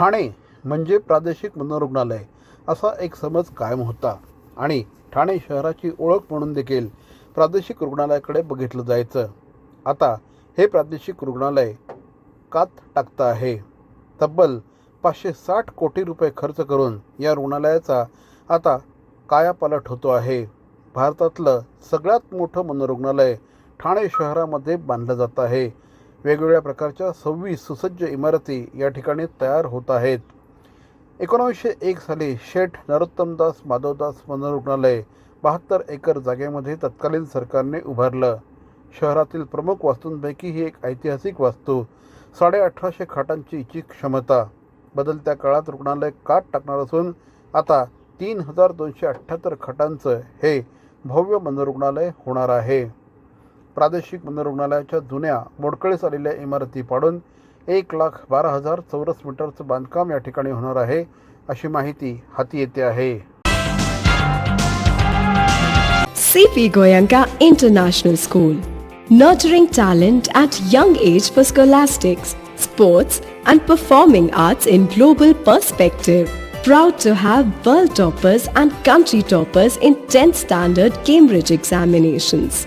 ठाणे म्हणजे प्रादेशिक मनोरुग्णालय असा एक समज कायम होता. आणि ठाणे शहराची ओळख म्हणून देखील प्रादेशिक रुग्णालयाकडे बघितलं जायचं. आता हे प्रादेशिक रुग्णालय कात टाकतं आहे. तब्बल पाचशे साठ कोटी रुपये खर्च करून या रुग्णालयाचा आता कायापालट होतो आहे. भारतातलं सगळ्यात मोठं मनोरुग्णालय ठाणे शहरामध्ये बांधलं जात आहे. वेगवेगळ्या प्रकारच्या सव्वीस सुसज्ज इमारती या ठिकाणी तयार होत आहेत. एकोणावीसशे एक साली शेठ नरोत्तमदास माधवदास मनोरुग्णालय बहात्तर एकर जागेमध्ये तत्कालीन सरकारने उभारलं. शहरातील प्रमुख वास्तूंपैकी ही एक ऐतिहासिक वास्तू साडे अठराशे खाटांची ची क्षमता. बदलत्या काळात रुग्णालय काट टाकणार असून आता तीन हजार दोनशे अठ्ठ्याहत्तर खाटांचं हे भव्य मनोरुग्णालय होणार आहे. प्रादेशिक रुग्णालयाच्या जुन्या मोडकळे झालेल्या इमारती पाडून एक लाख बारा हजार चौरस मीटरचं बांधकाम या ठिकाणी होणार आहे अशी माहिती हाती येते आहे. CP Goenka international school nurturing talent at young age for scholastics sports and performing arts in global perspective proud to have world toppers and country toppers in tenth standard Cambridge examinations